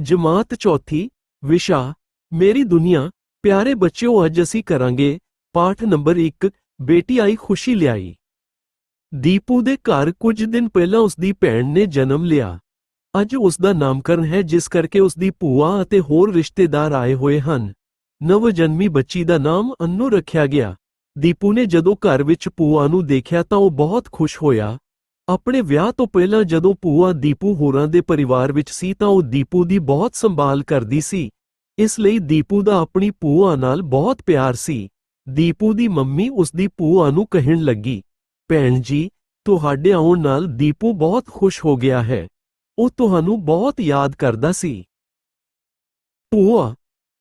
ਜਮਾਤ ਚੌਥੀ, ਵਿਸ਼ਾ, ਮੇਰੀ ਦੁਨੀਆ, ਪਿਆਰੇ ਬੱਚਿਓ, ਅੱਜ ਅਸੀਂ ਕਰਾਂਗੇ ਪਾਠ ਨੰਬਰ 1 ਬੇਟੀ ਆਈ, ਖੁਸ਼ੀ ਲਿਆਈ। ਦੀਪੂ ਦੇ ਘਰ ਕੁਝ ਦਿਨ ਪਹਿਲਾਂ ਉਸ ਦੀ ਭੈਣ ਨੇ ਜਨਮ ਲਿਆ। ਅੱਜ ਉਸ ਦਾ ਨਾਮਕਰਨ ਹੈ, ਜਿਸ ਕਰਕੇ ਉਸ ਦੀ ਭੂਆ ਅਤੇ ਹੋਰ ਰਿਸ਼ਤੇਦਾਰ ਆਏ ਹੋਏ ਹਨ। ਨਵ ਜਨਮੀ ਬੱਚੀ ਦਾ ਨਾਮ ਅੰਨੂ ਰੱਖਿਆ ਗਿਆ। ਦੀਪੂ ਨੇ ਜਦੋਂ ਘਰ ਵਿੱਚ ਭੂਆ ਨੂੰ ਦੇਖਿਆ ਤਾਂ ਉਹ ਬਹੁਤ ਖੁਸ਼ ਹੋਇਆ। ਆਪਣੇ ਵਿਆਹ ਤੋਂ ਪਹਿਲਾਂ ਜਦੋਂ ਭੂਆ ਦੀਪੂ ਹੋਰਾਂ ਦੇ ਪਰਿਵਾਰ ਵਿੱਚ ਸੀ ਤਾਂ ਉਹ ਦੀਪੂ ਦੀ ਬਹੁਤ ਸੰਭਾਲ ਕਰਦੀ ਸੀ। ਇਸ ਲਈ ਦੀਪੂ ਦਾ ਆਪਣੀ ਭੂਆ ਨਾਲ ਬਹੁਤ ਪਿਆਰ ਸੀ। ਦੀਪੂ ਦੀ ਮੰਮੀ ਉਸ ਦੀ ਭੂਆ ਨੂੰ ਕਹਿਣ ਲੱਗੀ, ਭੈਣ ਜੀ, ਤੁਹਾਡੇ ਆਉਣ ਨਾਲ ਦੀਪੂ ਬਹੁਤ ਖੁਸ਼ ਹੋ ਗਿਆ ਹੈ। ਉਹ ਤੁਹਾਨੂੰ ਬਹੁਤ ਯਾਦ ਕਰਦਾ ਸੀ। ਭੂਆ,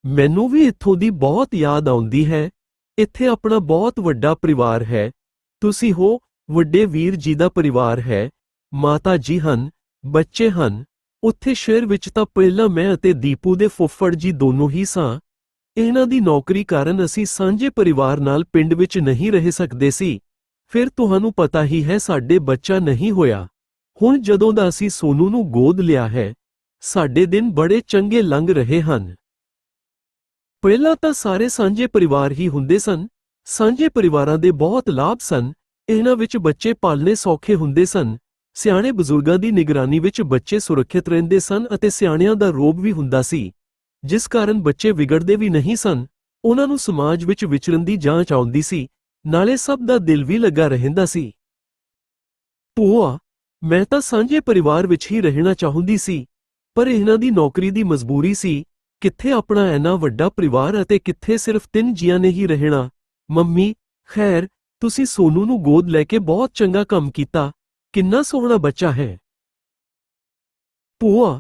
ਮੈਨੂੰ ਵੀ ਇੱਥੋਂ ਦੀ ਬਹੁਤ ਯਾਦ ਆਉਂਦੀ ਹੈ। ਇੱਥੇ ਆਪਣਾ ਬਹੁਤ ਵੱਡਾ ਪਰਿਵਾਰ ਹੈ। ਤੁਸੀਂ ਹੋ ਵੱਡੇ ਵੀਰ ਜੀ ਦਾ ਪਰਿਵਾਰ ਹੈ, ਮਾਤਾ ਜੀ ਹਨ, ਬੱਚੇ ਹਨ। ਉੱਥੇ ਸ਼ਹਿਰ ਵਿੱਚ ਤਾਂ ਪਹਿਲਾਂ ਮੈਂ ਅਤੇ ਦੀਪੂ ਦੇ ਫੁੱਫੜ ਜੀ ਦੋਨੋਂ ਹੀ ਸਾਂ। ਇਹਨਾਂ ਦੀ ਨੌਕਰੀ ਕਾਰਨ ਅਸੀਂ ਸਾਂਝੇ ਪਰਿਵਾਰ ਨਾਲ ਪਿੰਡ ਵਿੱਚ ਨਹੀਂ ਰਹਿ ਸਕਦੇ ਸੀ। ਫਿਰ ਤੁਹਾਨੂੰ ਪਤਾ ਹੀ ਹੈ ਸਾਡੇ ਬੱਚਾ ਨਹੀਂ ਹੋਇਆ। ਹੁਣ ਜਦੋਂ ਦਾ ਅਸੀਂ ਸੋਨੂ ਨੂੰ ਗੋਦ ਲਿਆ ਹੈ, ਸਾਡੇ ਦਿਨ ਬੜੇ ਚੰਗੇ ਲੰਘ ਰਹੇ ਹਨ। ਪਹਿਲਾਂ ਤਾਂ ਸਾਰੇ ਸਾਂਝੇ ਪਰਿਵਾਰ ਹੀ ਹੁੰਦੇ ਸਨ। ਸਾਂਝੇ ਪਰਿਵਾਰਾਂ ਦੇ ਬਹੁਤ ਲਾਭ ਸਨ। ਇਹਨਾਂ ਵਿੱਚ ਬੱਚੇ ਪਾਲਣੇ ਸੌਖੇ ਹੁੰਦੇ ਸਨ। ਸਿਆਣੇ ਬਜ਼ੁਰਗਾਂ ਦੀ ਨਿਗਰਾਨੀ ਵਿੱਚ ਬੱਚੇ ਸੁਰੱਖਿਅਤ ਰਹਿੰਦੇ ਸਨ ਅਤੇ ਸਿਆਣਿਆਂ ਦਾ ਰੋਬ ਵੀ ਹੁੰਦਾ ਸੀ। ਜਿਸ ਕਾਰਨ ਬੱਚੇ ਵਿਗੜਦੇ ਵੀ ਨਹੀਂ ਸਨ, ਉਹਨਾਂ ਨੂੰ ਸਮਾਜ ਵਿੱਚ ਵਿਚਰਨ ਦੀ ਜਾਂਚ ਆਉਂਦੀ ਸੀ, ਨਾਲੇ ਸਭ ਦਾ ਦਿਲ ਵੀ ਲੱਗਾ ਰਹਿੰਦਾ ਸੀ। ਭੂਆ, ਮੈਂ ਤਾਂ ਸਾਂਝੇ ਪਰਿਵਾਰ ਵਿੱਚ ਹੀ ਰਹਿਣਾ ਚਾਹੁੰਦੀ ਸੀ, ਪਰ ਇਹਨਾਂ ਦੀ ਨੌਕਰੀ ਦੀ ਮਜਬੂਰੀ ਸੀ, ਕਿੱਥੇ ਆਪਣਾ ਐਨਾ ਵੱਡਾ ਪਰਿਵਾਰ ਅਤੇ ਕਿੱਥੇ ਸਿਰਫ ਤਿੰਨ ਜੀਆਂ ਨੇ ਹੀ ਰਹਿਣਾ। ਮੰਮੀ, ਖੈਰ ਤੁਸੀਂ ਸੋਨੂ ਨੂੰ ਗੋਦ ਲੈ ਕੇ ਬਹੁਤ ਚੰਗਾ ਕੰਮ ਕੀਤਾ। ਕਿੰਨਾ ਸੋਹਣਾ ਬੱਚਾ ਹੈ। ਭੂਆ,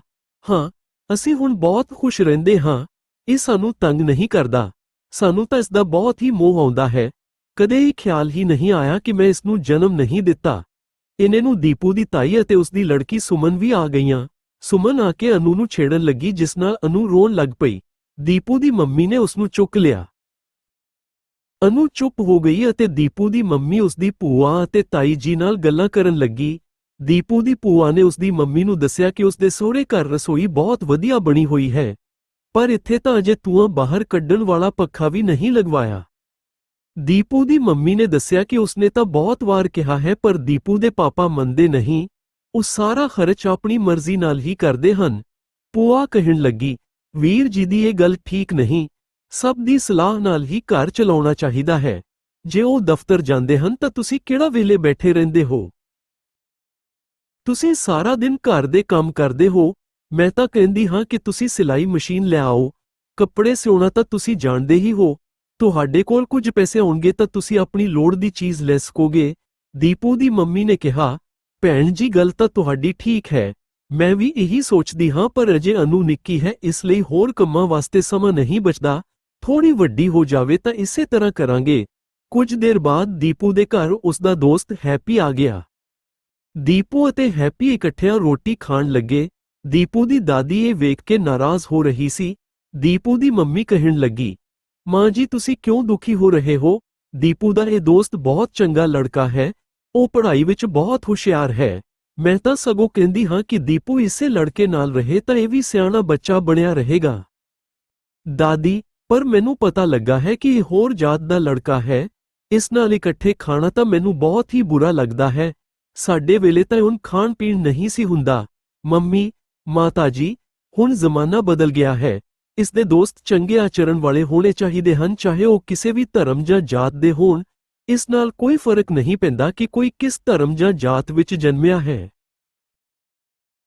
ਹਾਂ, ਅਸੀਂ ਹੁਣ ਬਹੁਤ ਖੁਸ਼ ਰਹਿੰਦੇ ਹਾਂ। ਇਹ ਸਾਨੂੰ ਤੰਗ ਨਹੀਂ ਕਰਦਾ। ਸਾਨੂੰ ਤਾਂ ਇਸ ਦਾ ਬਹੁਤ ਹੀ ਮੋਹ ਆਉਂਦਾ ਹੈ। ਕਦੇ ਇਹ ਖਿਆਲ ਹੀ ਨਹੀਂ ਆਇਆ ਕਿ ਮੈਂ ਇਸ ਨੂੰ ਜਨਮ ਨਹੀਂ ਦਿੱਤਾ। ਇਹਨੇ ਨੂੰ ਦੀਪੂ ਦੀ ਤਾਈ ਅਤੇ ਉਸ ਦੀ ਲੜਕੀ ਸੁਮਨ ਵੀ ਆ ਗਈਆਂ। ਸੁਮਨ ਆ ਕੇ ਅਨੂ ਨੂੰ ਛੇੜਨ ਲੱਗੀ, ਜਿਸ ਨਾਲ ਅਨੂ ਰੋਣ ਲੱਗ ਪਈ। ਦੀਪੂ ਦੀ ਮੰਮੀ ਨੇ ਉਸ ਨੂੰ ਚੁੱਕ ਲਿਆ। ਅਨੂ ਚੁੱਪ ਹੋ ਗਈ ਅਤੇ ਦੀਪੂ ਦੀ ਮੰਮੀ ਉਸ ਦੀ ਭੂਆ ਅਤੇ ਤਾਈ ਜੀ ਨਾਲ ਗੱਲਾਂ ਕਰਨ ਲੱਗੀ। ਦੀਪੂ ਦੀ ਭੂਆ ਨੇ ਉਸ ਦੀ ਮੰਮੀ ਨੂੰ ਦੱਸਿਆ ਕਿ ਉਸ ਦੇ ਸਹੁਰੇ ਘਰ ਰਸੋਈ ਬਹੁਤ ਵਧੀਆ ਬਣੀ ਹੋਈ ਹੈ। ਪਰ ਇੱਥੇ ਤਾਂ ਅਜੇ ਧੂਆਂ ਬਾਹਰ ਕੱਢਣ ਵਾਲਾ ਪੱਖਾ ਵੀ ਨਹੀਂ ਲਗਵਾਇਆ। ਦੀਪੂ ਦੀ ਮੰਮੀ ਨੇ ਦੱਸਿਆ ਕਿ ਉਸਨੇ ਤਾਂ ਬਹੁਤ ਵਾਰ ਕਿਹਾ ਹੈ, ਪਰ ਦੀਪੂ ਦੇ ਪਾਪਾ ਮੰਨਦੇ ਨਹੀਂ। ਉਹ ਸਾਰਾ ਖਰਚ ਆਪਣੀ ਮਰਜ਼ੀ ਨਾਲ ਹੀ ਕਰਦੇ ਹਨ। ਭੂਆ ਕਹਿਣ ਲੱਗੀ, ਵੀਰ ਜੀ ਦੀ ਇਹ ਗੱਲ ਠੀਕ ਨਹੀਂ। ਸਭ ਦੀ ਸਲਾਹ ਨਾਲ ਹੀ ਘਰ ਚਲਾਉਣਾ ਚਾਹੀਦਾ ਹੈ। ਜੇ ਉਹ ਦਫ਼ਤਰ ਜਾਂਦੇ ਹਨ ਤਾਂ ਤੁਸੀਂ ਕਿਹੜਾ ਵੇਲੇ ਬੈਠੇ ਰਹਿੰਦੇ ਹੋ? ਤੁਸੀਂ ਸਾਰਾ ਦਿਨ ਘਰ ਦੇ ਕੰਮ ਕਰਦੇ ਹੋ। ਮੈਂ ਤਾਂ ਕਹਿੰਦੀ ਹਾਂ ਕਿ ਤੁਸੀਂ ਸਿਲਾਈ ਮਸ਼ੀਨ ਲੈ ਆਓ। ਕੱਪੜੇ ਸਿਉਣਾ ਤਾਂ ਤੁਸੀਂ ਜਾਣਦੇ ਹੀ ਹੋ। ਤੁਹਾਡੇ ਕੋਲ ਕੁਝ ਪੈਸੇ ਹੋਣਗੇ ਤਾਂ ਤੁਸੀਂ ਆਪਣੀ ਲੋੜ ਦੀ ਚੀਜ਼ ਲੈ ਸਕੋਗੇ। ਦੀਪੂ ਦੀ ਮੰਮੀ ਨੇ ਕਿਹਾ, ਭੈਣ ਜੀ, ਗੱਲ ਤਾਂ ਤੁਹਾਡੀ ਠੀਕ ਹੈ। ਮੈਂ ਵੀ ਇਹੀ ਸੋਚਦੀ ਹਾਂ ਪਰ ਅਜੇ ਅਨੂ ਨਿੱਕੀ ਹੈ, ਇਸ ਲਈ ਹੋਰ ਕੰਮਾਂ ਵਾਸਤੇ ਸਮਾਂ ਨਹੀਂ ਬਚਦਾ। ਥੋੜੀ ਵੱਡੀ ਹੋ ਜਾਵੇ ਤਾਂ ਇਸੇ ਤਰ੍ਹਾਂ ਕਰਾਂਗੇ। ਕੁਝ ਦੇਰ ਬਾਅਦ ਦੀਪੂ ਦੇ ਘਰ ਉਸ ਦਾ ਦੋਸਤ ਹੈਪੀ ਆ ਗਿਆ। ਦੀਪੂ ਅਤੇ ਹੈਪੀ ਇਕੱਠਿਆਂ ਰੋਟੀ ਖਾਣ ਲੱਗੇ। ਦੀਪੂ ਦੀ ਦਾਦੀ ਇਹ ਵੇਖ ਕੇ ਨਾਰਾਜ਼ ਹੋ ਰਹੀ ਸੀ। ਦੀਪੂ ਦੀ ਮੰਮੀ ਕਹਿਣ ਲੱਗੀ, ਮਾਂ ਜੀ, ਤੁਸੀਂ ਕਿਉਂ ਦੁਖੀ ਹੋ ਰਹੇ ਹੋ? ਦੀਪੂ ਦਾ ਇਹ ਦੋਸਤ ਬਹੁਤ ਚੰਗਾ ਲੜਕਾ ਹੈ। ਉਹ ਪੜ੍ਹਾਈ ਵਿੱਚ ਬਹੁਤ ਹੁਸ਼ਿਆਰ ਹੈ। ਮੈਂ ਤਾਂ ਸਗੋਂ ਕਹਿੰਦੀ ਹਾਂ ਕਿ ਦੀਪੂ ਇਸੇ ਲੜਕੇ ਨਾਲ ਰਹੇ ਤਾਂ ਇਹ ਵੀ ਸਿਆਣਾ ਬੱਚਾ ਬਣਿਆ ਰਹੇਗਾ। ਦਾਦੀ ਪਰ ਮੈਨੂੰ ਪਤਾ ਲੱਗਾ ਹੈ ਕਿ ਇਹ ਹੋਰ ਜਾਤ ਦਾ ਲੜਕਾ ਹੈ। ਇਸ ਨਾਲ ਇਕੱਠੇ ਖਾਣਾ ਤਾਂ ਮੈਨੂੰ ਬਹੁਤ ਹੀ ਬੁਰਾ ਲੱਗਦਾ ਹੈ। ਸਾਡੇ ਵੇਲੇ ਤਾਂ ਹੁਣ ਖਾਣ ਪੀਣ ਨਹੀਂ ਸੀ ਹੁੰਦਾ। ਮੰਮੀ, ਮਾਤਾ ਜੀ, ਹੁਣ ਜ਼ਮਾਨਾ ਬਦਲ ਗਿਆ ਹੈ। ਇਸ ਦੇ ਦੋਸਤ ਚੰਗੇ ਆਚਰਣ ਵਾਲੇ ਹੋਣੇ ਚਾਹੀਦੇ ਹਨ, ਚਾਹੇ ਉਹ ਕਿਸੇ ਵੀ ਧਰਮ ਜਾਂ ਜਾਤ ਦੇ ਹੋਣ। ਇਸ ਨਾਲ ਕੋਈ ਫ਼ਰਕ ਨਹੀਂ ਪੈਂਦਾ ਕਿ ਕੋਈ ਕਿਸ ਧਰਮ ਜਾਂ ਜਾਤ ਵਿੱਚ ਜਨਮਿਆ ਹੈ।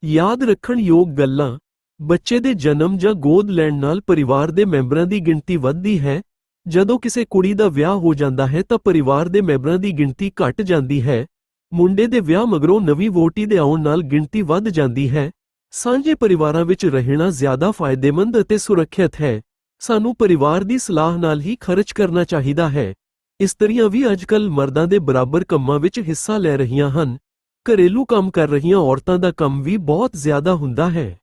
ਯਾਦ ਰੱਖਣ ਯੋਗ ਗੱਲਾਂ। ਬੱਚੇ ਦੇ ਜਨਮ ਜਾਂ ਗੋਦ ਲੈਣ ਨਾਲ ਪਰਿਵਾਰ ਦੇ ਮੈਂਬਰਾਂ ਦੀ ਗਿਣਤੀ ਵੱਧਦੀ ਹੈ। ਜਦੋਂ ਕਿਸੇ ਕੁੜੀ ਦਾ ਵਿਆਹ ਹੋ ਜਾਂਦਾ ਹੈ ਤਾਂ ਪਰਿਵਾਰ ਦੇ ਮੈਂਬਰਾਂ ਦੀ ਗਿਣਤੀ ਘਟ ਜਾਂਦੀ ਹੈ। ਮੁੰਡੇ ਦੇ ਵਿਆਹ ਮਗਰੋਂ ਨਵੀਂ ਵੋਟੀ ਦੇ ਆਉਣ ਨਾਲ ਗਿਣਤੀ ਵੱਧ ਜਾਂਦੀ ਹੈ। ਸਾਂਝੇ ਪਰਿਵਾਰਾਂ ਵਿੱਚ ਰਹਿਣਾ ਜ਼ਿਆਦਾ ਫਾਇਦੇਮੰਦ ਅਤੇ ਸੁਰੱਖਿਅਤ ਹੈ। ਸਾਨੂੰ ਪਰਿਵਾਰ ਦੀ ਸਲਾਹ ਨਾਲ ਹੀ ਖਰਚ ਕਰਨਾ ਚਾਹੀਦਾ ਹੈ। ਇਸਤਰੀਆਂ ਵੀ ਅੱਜਕੱਲ ਮਰਦਾਂ ਦੇ ਬਰਾਬਰ ਕੰਮਾਂ ਵਿੱਚ ਹਿੱਸਾ ਲੈ ਰਹੀਆਂ ਹਨ। ਘਰੇਲੂ ਕੰਮ ਕਰ ਰਹੀਆਂ ਔਰਤਾਂ ਦਾ ਕੰਮ ਵੀ ਬਹੁਤ ਜ਼ਿਆਦਾ ਹੁੰਦਾ ਹੈ।